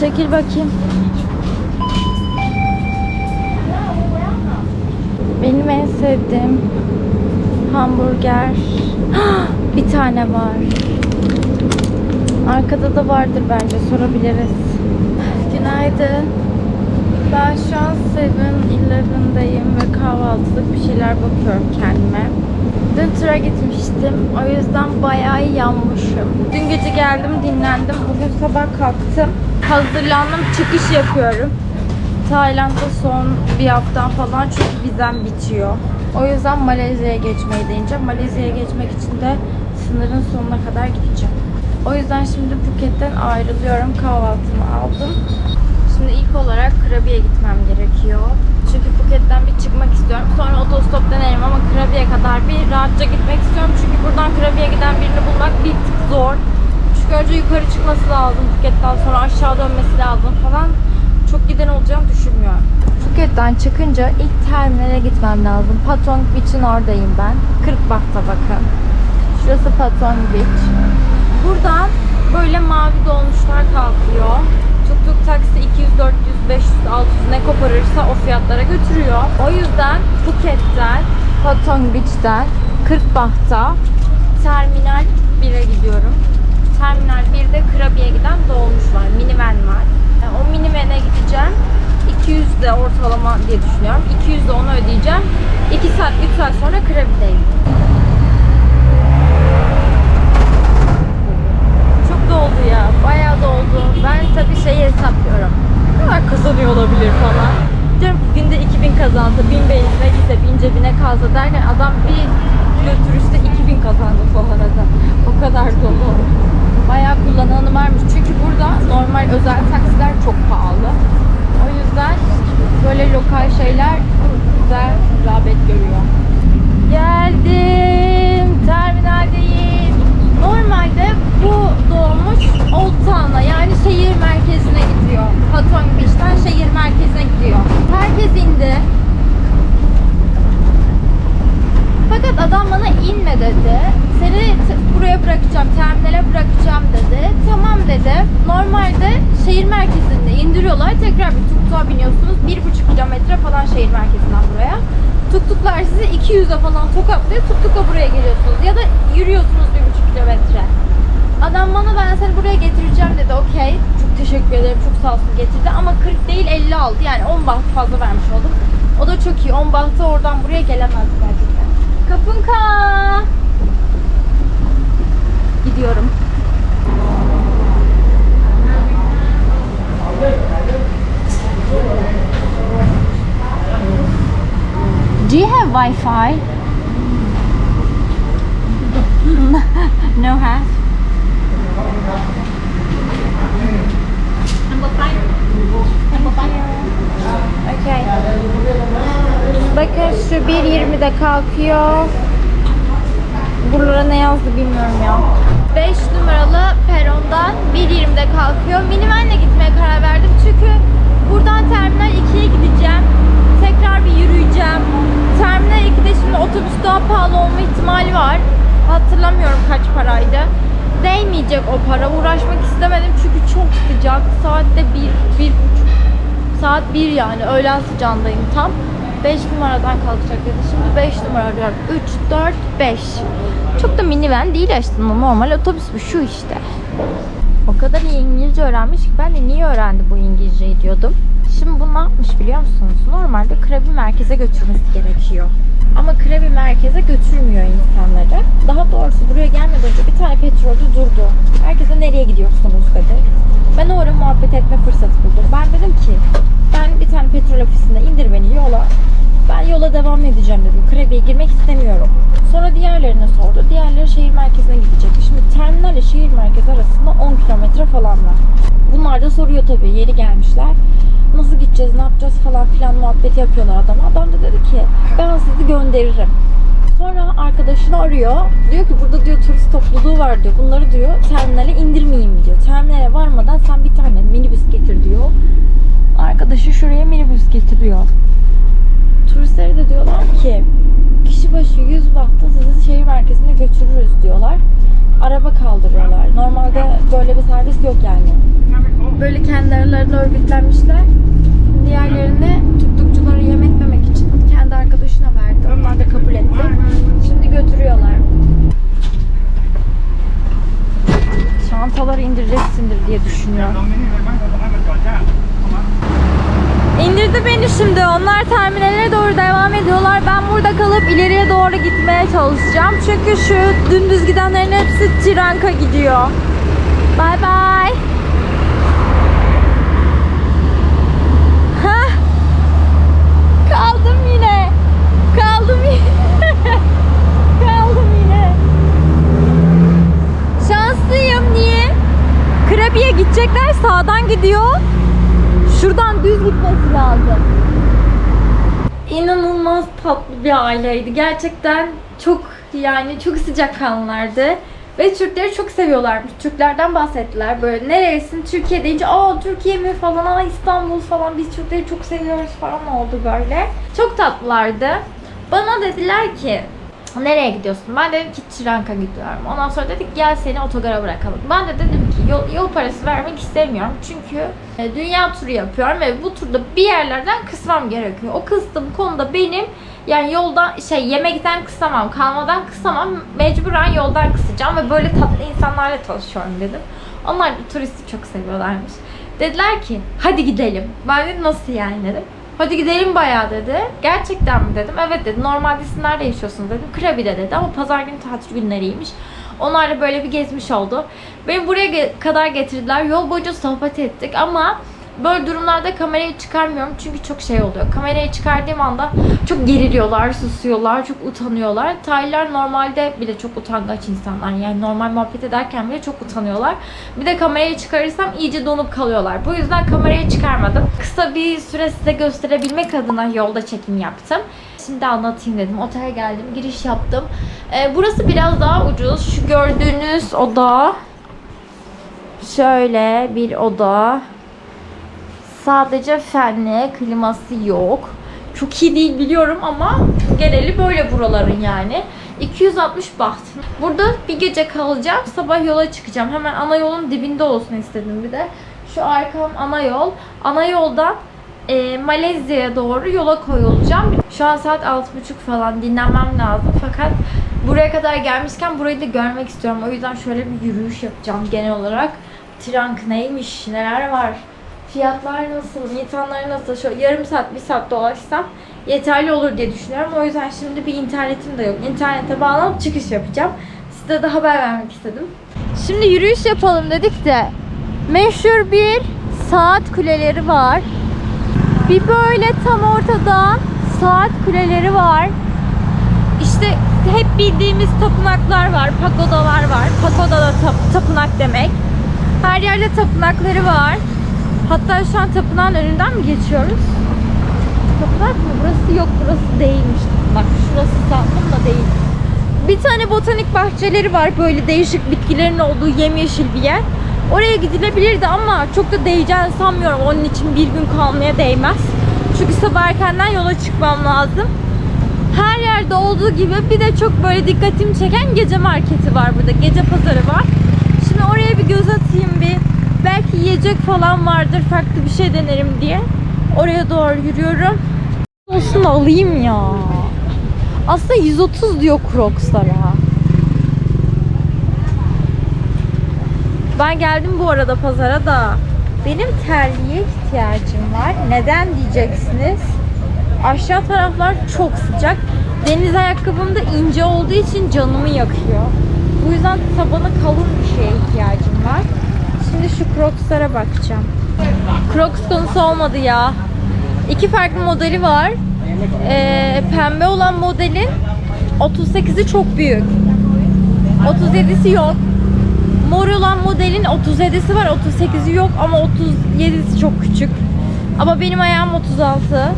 Çekil bakayım. Benim en sevdiğim hamburger. Bir tane var. Arkada da vardır bence sorabiliriz. Günaydın. Ben şu an Seven Eleven'dayım ve kahvaltılık bir şeyler bakıyorum kendime. Dün tura gitmiştim. O yüzden bayağı yanmışım. Dün gece geldim dinlendim. Bugün sabah kalktım. Hazırlandım çıkış yapıyorum. Tayland'da son bir haftam falan çünkü vizem bitiyor. O yüzden Malezya'ya geçmeyi deneyeceğim. Malezya'ya geçmek için de sınırın sonuna kadar gideceğim. O yüzden şimdi Phuket'ten ayrılıyorum. Kahvaltımı aldım. Şimdi ilk olarak Krabi'ye gitmem gerekiyor. Çünkü Phuket'ten bir çıkmak istiyorum. Sonra otostop denerim ama Krabi'ye kadar bir rahatça gitmek istiyorum. Çünkü buradan Krabi'ye giden birini bulmak bir tık zor. Çünkü önce yukarı çıkması lazım Phuket'ten sonra aşağı dönmesi lazım falan. Çok giden olacağını düşünmüyorum. Phuket'ten çıkınca ilk terminale gitmem lazım. Patong Beach'in oradayım ben. 40 bahta bakın. Şurası Patong Beach. Buradan böyle mavi dolmuşlar kalkıyor. Tuk tuk taksi 200, 400, 500, 600 ne koparırsa o fiyatlara götürüyor. O yüzden Phuket'ten, Patong Beach'ten 40 bahta Terminal 1'e gidiyorum. Terminal 1'de Krabi'ye giden dolmuş var. Minivan var. Yani o minivene gideceğim. 200 de ortalama diye düşünüyorum. 200 de onu ödeyeceğim. 2 saat, 3 saat sonra Krabi'deyim. Çok doldu ya. Bayağı doldu. Ben tabii şeyi hesaplıyorum. Ne kadar kazanıyor olabilir falan. Diyorum ki günde 2000 kazansa, 1000 benzine gitse, 1000 cebine kalsa derken adam bir götürüşte 2000 kazandı bu arada. O kadar dolu. Bayağı Ya da yürüyorsunuz bir buçuk kilometre. Adam bana ben seni buraya getireceğim dedi. Okey. Çok teşekkür ederim. Çok sağ olsun getirdi. Ama 40 değil 50 aldı. Yani 10 baht fazla vermiş oldum. O da çok iyi. 10 bahtı oradan buraya gelemez gerçekten. Kapunka. Gidiyorum. Do you have Wi-Fi? No have. Number five. Number five. Okay. Bakın şu 1.20'de kalkıyor. Buralara ne yazdı bilmiyorum ya. 5 numaralı perondan 1.20'de kalkıyor. Minivanla gitmeye karar verdim çünkü buradan Terminal 2'ye gideceğim. Tekrar bir yürüyeceğim. Terminal 2'de şimdi otobüs daha pahalı olma ihtimali var. Hatırlamıyorum kaç paraydı. Değmeyecek o para. Uğraşmak istemedim çünkü çok sıcak. Saatte 1, 1 Saat 1 yani öğlen sıcağındayım tam. 5 numaradan kalkacak dedi. Şimdi 5 numara arıyorum. 3, 4, 5. Çok da minivan değil aslında normal otobüs bu şu işte. O kadar iyi İngilizce öğrenmiş ki ben de niye öğrendi bu İngilizceyi diyordum. Şimdi bu ne yapmış biliyor musunuz? Normalde Krabi merkeze götürmesi gerekiyor. Ama Krabi merkeze götürmüyor insanları. Daha doğrusu buraya gelmeden önce bir tane petrolcü durdu. Herkese nereye gidiyorsunuz dedi. Ben o ara muhabbet etme fırsatı buldum. Ben dedim ki ben bir tane petrol ofisinde indir beni yola. Ben yola devam edeceğim dedim. Krabi'ye girmek istemiyorum. Sonra diğerlerine sordu. Diğerleri şehir merkezine gidecekti. Şimdi terminal ile şehir merkezi arasında 10 kilometre falan var. Bunlar da soruyor tabii yeni gelmişler. Nasıl gideceğiz, ne yapacağız falan filan muhabbeti yapıyorlar adama. Adam da dedi ki ben sizi gönderirim. Sonra arkadaşını arıyor. Diyor ki burada diyor turist topluluğu var diyor. Bunları diyor terminale indirmeyeyim diyor. Terminale varmadan sen bir tane minibüs getir diyor. Arkadaşı şuraya minibüs getiriyor. Ki kişi başı 100 bahta sizi şehir merkezine götürürüz diyorlar. Araba kaldırıyorlar. Normalde böyle bir servis yok yani. Böyle kendi aralarında örgütlenmişler. Diğerlerini tuttukçulara yem etmemek için kendi arkadaşına verdi. Onlar da kabul etti. Şimdi götürüyorlar. Çantaları indireceksindir diye düşünüyorum. İndirdi beni şimdi. Onlar terminale doğru devam ediyorlar. Ben burada kalıp ileriye doğru gitmeye çalışacağım. Çünkü şu dümdüz gidenlerin hepsi Tiranka gidiyor. Bye bye. Hah. Kaldım yine. Kaldım yine. Kaldım yine. Şanslıyım. Niye? Krabiye gidecekler sağdan gidiyor. Şuradan düz gitmesi lazım. İnanılmaz tatlı bir aileydi. Gerçekten çok yani çok sıcakkanlılardı. Ve Türkleri çok seviyorlarmış. Türklerden bahsettiler. Böyle neresin Türkiye deyince aa Türkiye mi falan aa İstanbul falan biz Türkleri çok seviyoruz falan oldu böyle. Çok tatlılardı. Bana dediler ki nereye gidiyorsun? Ben dedim ki Çiranka gidiyorum. Ondan sonra dedik gel seni otogara bırakalım. Ben de dedim ki yol, yol parası vermek istemiyorum. Çünkü e, dünya turu yapıyorum ve bu turda bir yerlerden kısmam gerekiyor. O kıstım konuda benim yani yoldan şey yemekten kısamam, kalmadan kısamam. Mecburen yoldan kısacağım ve böyle tatlı insanlarla tanışıyorum dedim. Onlar turisti çok seviyorlarmış. Dediler ki hadi gidelim. Ben dedim nasıl yani dedim. Hadi gidelim bayağı dedi. Gerçekten mi dedim. Evet dedi. Normalde siz nerede yaşıyorsunuz dedim. Krabi'de dedi ama pazar günü tatil günleriymiş. Onlar da böyle bir gezmiş oldu. Beni buraya kadar getirdiler. Yol boyunca sohbet ettik ama böyle durumlarda kamerayı çıkarmıyorum çünkü çok şey oluyor. Kamerayı çıkardığım anda çok geriliyorlar, susuyorlar, çok utanıyorlar. Taylar normalde bile çok utangaç insanlar. Yani normal muhabbet ederken bile çok utanıyorlar. Bir de kamerayı çıkarırsam iyice donup kalıyorlar. Bu yüzden kamerayı çıkarmadım. Kısa bir süre size gösterebilmek adına yolda çekim yaptım. Şimdi anlatayım dedim. Otele geldim, giriş yaptım. Ee, burası biraz daha ucuz. Şu gördüğünüz oda şöyle bir oda. Sadece fenli, kliması yok. Çok iyi değil biliyorum ama geneli böyle buraların yani. 260 baht. Burada bir gece kalacağım. Sabah yola çıkacağım. Hemen ana yolun dibinde olsun istedim bir de. Şu arkam ana yol. Ana yoldan e, Malezya'ya doğru yola koyulacağım. Şu an saat 6.30 falan dinlenmem lazım. Fakat buraya kadar gelmişken burayı da görmek istiyorum. O yüzden şöyle bir yürüyüş yapacağım genel olarak. Trank neymiş, neler var, fiyatlar nasıl, insanlar nasıl, şöyle yarım saat, bir saat dolaşsam yeterli olur diye düşünüyorum. O yüzden şimdi bir internetim de yok. İnternete bağlanıp çıkış yapacağım. Size de haber vermek istedim. Şimdi yürüyüş yapalım dedik de meşhur bir saat kuleleri var. Bir böyle tam ortada saat kuleleri var. İşte hep bildiğimiz tapınaklar var, pagodalar var. Pagoda da tap- tapınak demek. Her yerde tapınakları var. Hatta şu an tapınağın önünden mi geçiyoruz? Tapınak mı? Burası yok, burası değilmiş. Bak şurası sandım da değil. Bir tane botanik bahçeleri var böyle değişik bitkilerin olduğu yemyeşil bir yer. Oraya gidilebilirdi ama çok da değeceğini sanmıyorum. Onun için bir gün kalmaya değmez. Çünkü sabah erkenden yola çıkmam lazım. Her yerde olduğu gibi bir de çok böyle dikkatimi çeken gece marketi var burada. Gece pazarı var. Şimdi oraya bir göz atayım bir. Belki yiyecek falan vardır. Farklı bir şey denerim diye. Oraya doğru yürüyorum. Olsun alayım ya. Aslında 130 diyor Crocs'lara. Ben geldim bu arada pazara da. Benim terliğe ihtiyacım var. Neden diyeceksiniz? Aşağı taraflar çok sıcak. Deniz ayakkabım da ince olduğu için canımı yakıyor. Bu yüzden tabanı kalın bir şeye ihtiyacım. Şimdi şu Crocs'lara bakacağım. Crocs konusu olmadı ya. İki farklı modeli var. Ee, pembe olan modelin 38'i çok büyük. 37'si yok. Mor olan modelin 37'si var, 38'i yok ama 37'si çok küçük. Ama benim ayağım 36.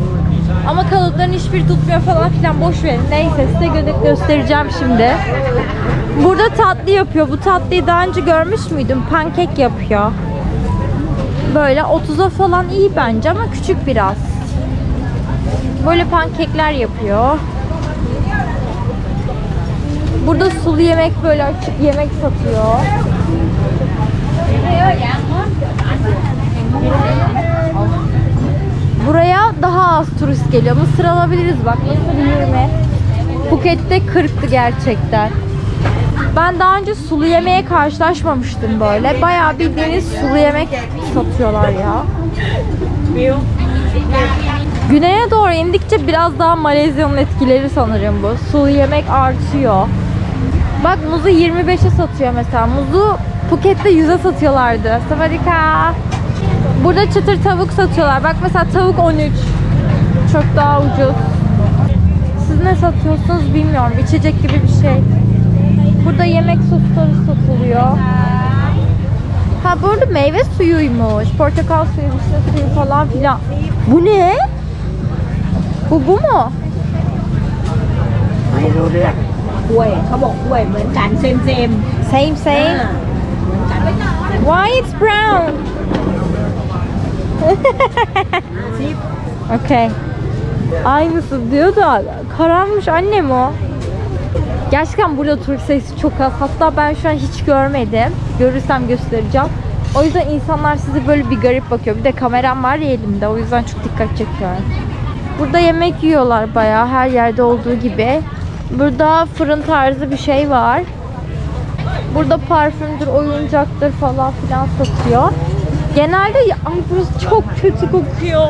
Ama kalıpların hiçbir tutmuyor falan filan boş verin. Neyse size gö- göstereceğim şimdi. Burada tatlı yapıyor. Bu tatlıyı daha önce görmüş müydüm? Pankek yapıyor. Böyle 30'a falan iyi bence ama küçük biraz. Böyle pankekler yapıyor. Burada sulu yemek böyle açık yemek satıyor. Buraya daha az turist geliyor. Mısır alabiliriz bak. Mısır 20. Phuket'te 40'tı gerçekten. Ben daha önce sulu yemeğe karşılaşmamıştım böyle. Bayağı bildiğiniz sulu yemek satıyorlar ya. Güneye doğru indikçe biraz daha Malezya'nın etkileri sanırım bu. Sulu yemek artıyor. Bak muzu 25'e satıyor mesela. Muzu Phuket'te 100'e satıyorlardı. Savadika. Burada çıtır tavuk satıyorlar. Bak mesela tavuk 13. Çok daha ucuz. Siz ne satıyorsunuz bilmiyorum. İçecek gibi bir şey. Burada yemek sosları satılıyor. Ha burada meyve suyuymuş. Portakal suyu, vişne suyu falan filan. Bu ne? Bu bu mu? ไม่รู้เรื่องกล้วยเขาบอกกล้วยเหมือนกันเซมเซม Same ๆ same. เหมือนกัน Why it's brown? Okay. Aynısı diyor da karanmış annem o. Gerçekten burada turist sayısı çok az. Hatta ben şu an hiç görmedim. Görürsem göstereceğim. O yüzden insanlar sizi böyle bir garip bakıyor. Bir de kameram var ya elimde. O yüzden çok dikkat çekiyorum. Burada yemek yiyorlar bayağı her yerde olduğu gibi. Burada fırın tarzı bir şey var. Burada parfümdür, oyuncaktır falan filan satıyor. Genelde ay burası çok kötü kokuyor.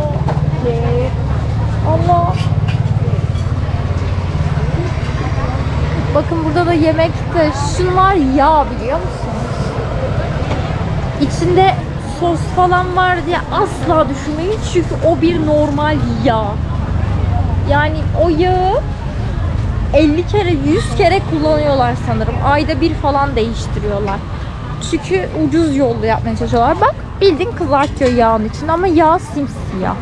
Allah. Bakın burada da yemekte şunu var yağ biliyor musunuz? İçinde sos falan var diye asla düşünmeyin çünkü o bir normal yağ. Yani o yağı 50 kere 100 kere kullanıyorlar sanırım. Ayda bir falan değiştiriyorlar. Çünkü ucuz yollu yapmaya çalışıyorlar. Bak bildiğin kızartıyor yağın içinde ama yağ simsiyah.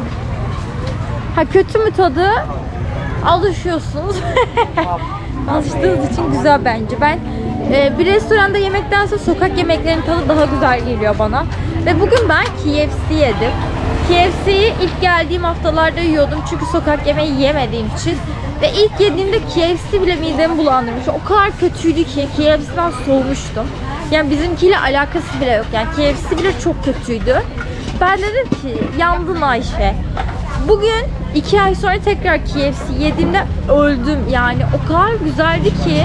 Ha kötü mü tadı? Alışıyorsunuz. Alıştığınız için güzel bence. Ben e, bir restoranda yemektense sokak yemeklerinin tadı daha güzel geliyor bana. Ve bugün ben KFC yedim. KFC'yi ilk geldiğim haftalarda yiyordum çünkü sokak yemeği yemediğim için. Ve ilk yediğimde KFC bile midemi bulandırmış. O kadar kötüydü ki KFC'den soğumuştum. Yani bizimkiyle alakası bile yok. Yani KFC bile çok kötüydü. Ben dedim ki yandın Ayşe. Bugün iki ay sonra tekrar KFC yediğimde öldüm. Yani o kadar güzeldi ki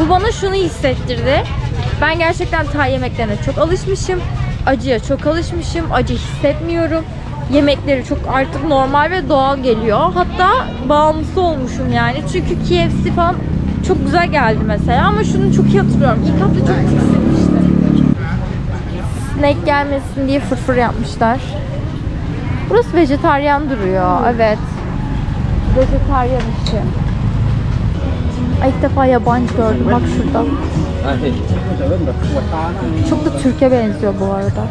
bu bana şunu hissettirdi. Ben gerçekten Tay yemeklerine çok alışmışım. Acıya çok alışmışım. Acı hissetmiyorum. Yemekleri çok artık normal ve doğal geliyor. Hatta bağımlısı olmuşum yani. Çünkü KFC falan çok güzel geldi mesela ama şunu çok iyi hatırlıyorum. İlk hafta çok tiksinmiştim. Snack gelmesin diye fırfır yapmışlar. Burası vejetaryen duruyor. Evet. Vejetaryen işi. Ay, ilk defa yabancı gördüm. Bak şurada. Çok da Türkiye benziyor bu arada.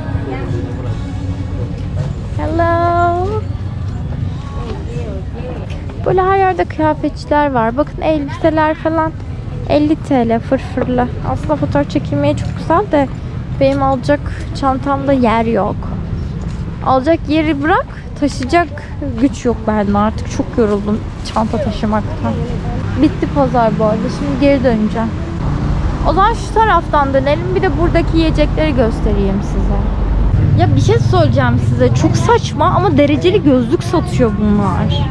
Hello. Böyle her yerde kıyafetçiler var. Bakın elbiseler falan 50 TL fırfırlı. Aslında fotoğraf çekilmeye çok güzel de benim alacak çantamda yer yok. Alacak yeri bırak, taşıyacak güç yok bende artık. Çok yoruldum çanta taşımaktan. Bitti pazar bu arada. Şimdi geri döneceğim. O zaman şu taraftan dönelim. Bir de buradaki yiyecekleri göstereyim size. Ya bir şey söyleyeceğim size. Çok saçma ama dereceli gözlük satıyor bunlar.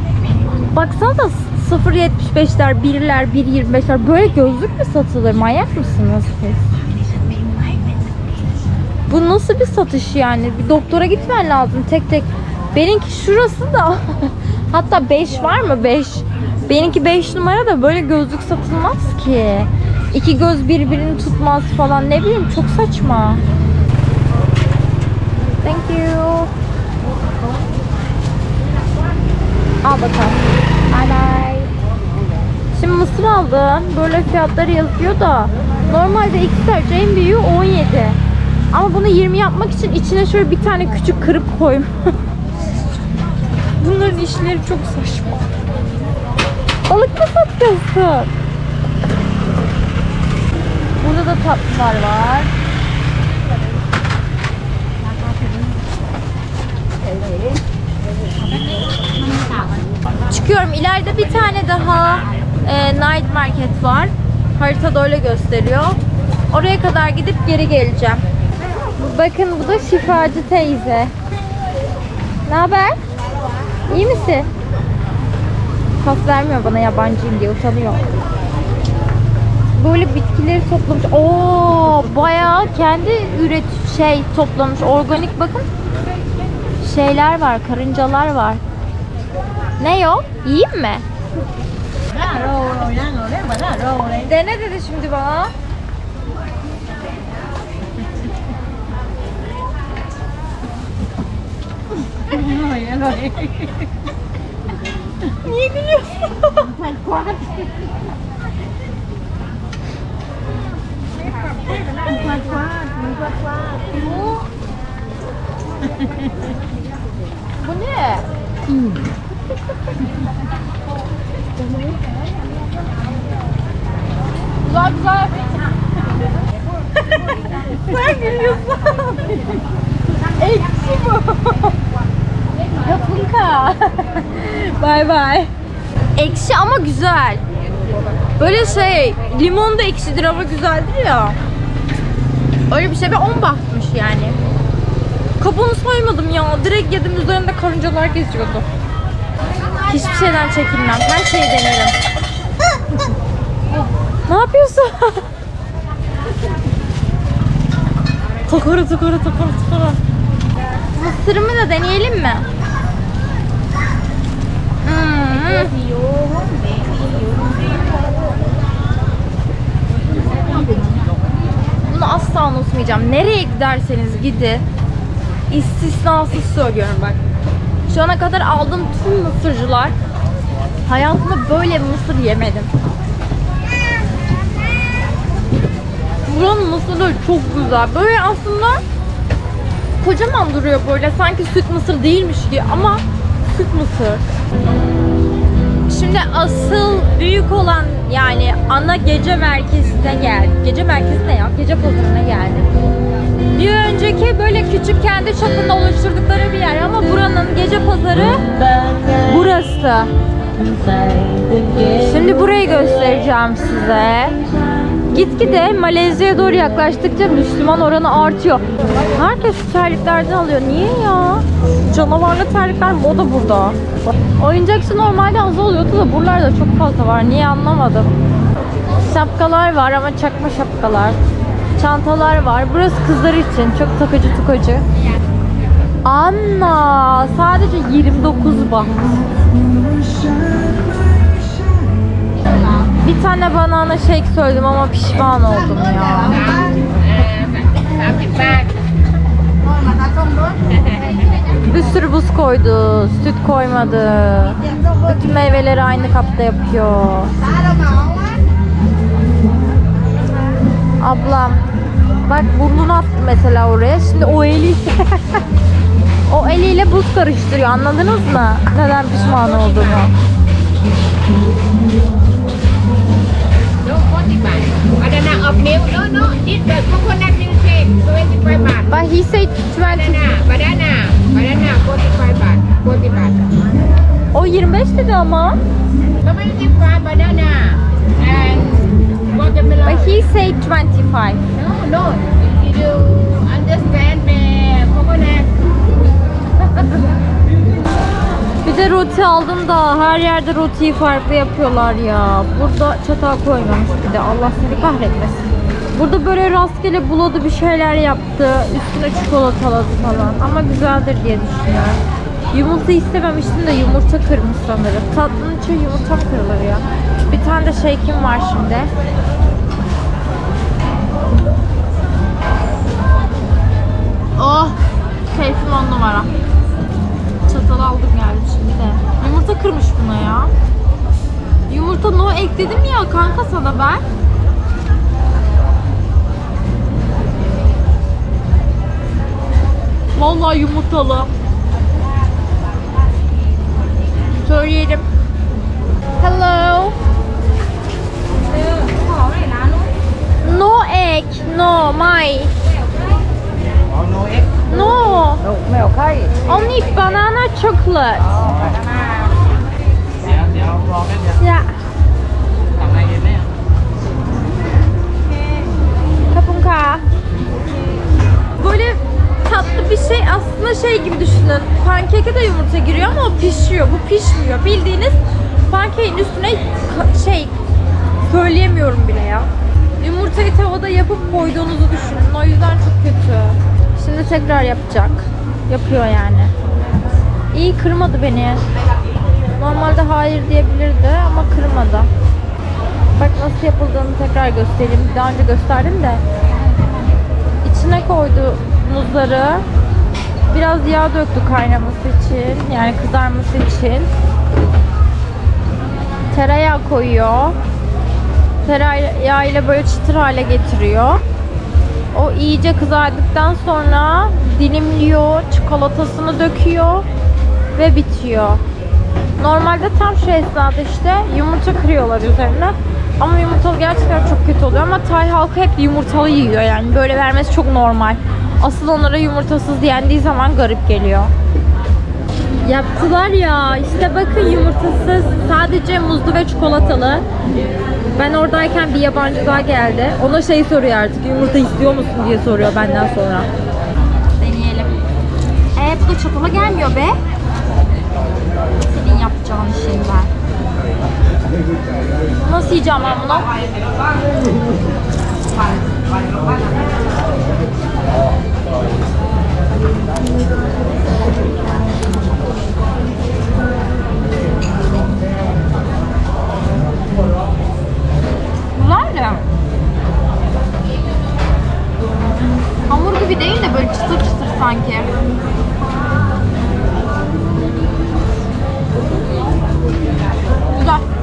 Baksana da 0.75'ler, 1'ler, 1.25'ler böyle gözlük mü satılır? Manyak mısınız siz? Bu nasıl bir satış yani? Bir doktora gitmen lazım tek tek. Benimki şurası da hatta 5 var mı 5? Benimki 5 numara da böyle gözlük satılmaz ki. İki göz birbirini tutmaz falan ne bileyim çok saçma. Thank you. Al bakalım. Bye. Şimdi mısır aldım. Böyle fiyatları yazıyor da normalde XL en büyüğü 17. Ama bunu 20 yapmak için içine şöyle bir tane küçük kırıp koyma. Bunların işleri çok saçma. Balık mı satıyorsun? Burada da tatlılar var. Çıkıyorum. İleride bir tane daha e, night market var. Haritada öyle gösteriyor. Oraya kadar gidip geri geleceğim. Bakın bu da şifacı teyze. Ne haber? İyi misin? Pas vermiyor bana yabancıyım diye utanıyor. Böyle bitkileri toplamış. Oo, bayağı kendi üret şey toplamış. Organik bakın. Şeyler var, karıncalar var. Ne o? Yiyeyim mi? Dene dedi şimdi bana. Niye gülüyorsun? Bu ne? Güzel güzel. Sen gülüyorsun. Ekşi bu. Yapınka. bay bay. Ekşi ama güzel. Böyle şey, limon da ekşidir ama güzeldir ya. Öyle bir şey ve 10 bahtmış yani. Kabuğunu soymadım ya. Direkt yedim üzerinde karıncalar geziyordu. Hiçbir şeyden çekinmem. Her şeyi denerim. ne yapıyorsun? takara takara takara takara. Mısırımı da deneyelim mi? Bunu asla unutmayacağım. Nereye giderseniz gidin. istisnasız söylüyorum bak. Şu ana kadar aldığım tüm mısırcılar hayatımda böyle mısır yemedim. Buranın mısırları çok güzel. Böyle aslında kocaman duruyor böyle. Sanki süt mısır değilmiş gibi ama süt mısır. Şimdi asıl büyük olan yani ana gece merkezine geldik. Gece merkezi ne ya? Gece pazarına geldik. Bir önceki böyle küçük kendi çapında oluşturdukları pazarı burası. Şimdi burayı göstereceğim size. Gitgide Malezya'ya doğru yaklaştıkça Müslüman oranı artıyor. Herkes terliklerden alıyor. Niye ya? Canavarlı terlikler moda burada. Oyuncakçı normalde az oluyordu da buralarda çok fazla var. Niye anlamadım. Şapkalar var ama çakma şapkalar. Çantalar var. Burası kızlar için. Çok takıcı tukacı. Anna sadece 29 baht. Bir tane banana shake söyledim ama pişman oldum ya. Bir sürü buz koydu, süt koymadı. Bütün meyveleri aynı kapta yapıyor. Ablam, bak burnunu attı mesela oraya. Şimdi o eli o eliyle buz karıştırıyor. Anladınız mı? Neden pişman olduğunu? No, 40 baht. Banana of milk. No, no. This the coconut milkshake, 25 baht. But he said 20. Banana, banana, banana, 45 baht. 40 baht. O 25 dedi ama. 25 banana and watermelon. But he said 25. No, no. You understand me? Bir de roti aldım da her yerde rotiyi farklı yapıyorlar ya. Burada çatal koymamış bir de. Allah seni kahretmesin. Burada böyle rastgele buladı bir şeyler yaptı. Üstüne çikolataladı falan. Ama güzeldir diye düşünüyorum. Yumurta istememiştim de yumurta kırmış sanırım. Tatlının içi yumurta mı kırılır ya? Bir tane de shake'im var şimdi. Oh! Keyfim on numara. Ekledim ya kanka sana ben. Vallahi yumurtalı. Söyleyelim. Hello. No egg, no my. no. No, mèo khay. only banana chocolate. Yeah. Böyle tatlı bir şey aslında şey gibi düşünün. Pankeke de yumurta giriyor ama o pişiyor. Bu pişmiyor. Bildiğiniz pankekin üstüne şey söyleyemiyorum bile ya. Yumurtayı tavada yapıp koyduğunuzu düşünün. O yüzden çok kötü. Şimdi tekrar yapacak. Yapıyor yani. İyi kırmadı beni. Normalde hayır diyebilirdi ama kırmadı. Bak nasıl yapıldığını tekrar göstereyim. Daha önce gösterdim de. İçine koydu muzları. Biraz yağ döktü kaynaması için. Yani kızarması için. Tereyağı koyuyor. Tereyağı ile böyle çıtır hale getiriyor. O iyice kızardıktan sonra dilimliyor, çikolatasını döküyor ve bitiyor. Normalde tam şu esnada işte yumurta kırıyorlar üzerine. Ama yumurtalı gerçekten çok kötü oluyor ama Tay halkı hep yumurtalı yiyor yani böyle vermesi çok normal. Asıl onlara yumurtasız yendiği zaman garip geliyor. Yaptılar ya. İşte bakın yumurtasız. Sadece muzlu ve çikolatalı. Ben oradayken bir yabancı daha geldi. Ona şey soruyor artık. Yumurta istiyor musun diye soruyor benden sonra. Deneyelim. Ee bu da çatala gelmiyor be. Senin yapacağın şeyler. Nasıl yiyeceğim ben bunu. Bunlar ne? Hamur gibi değil de böyle çıtır çıtır sanki. Güzel.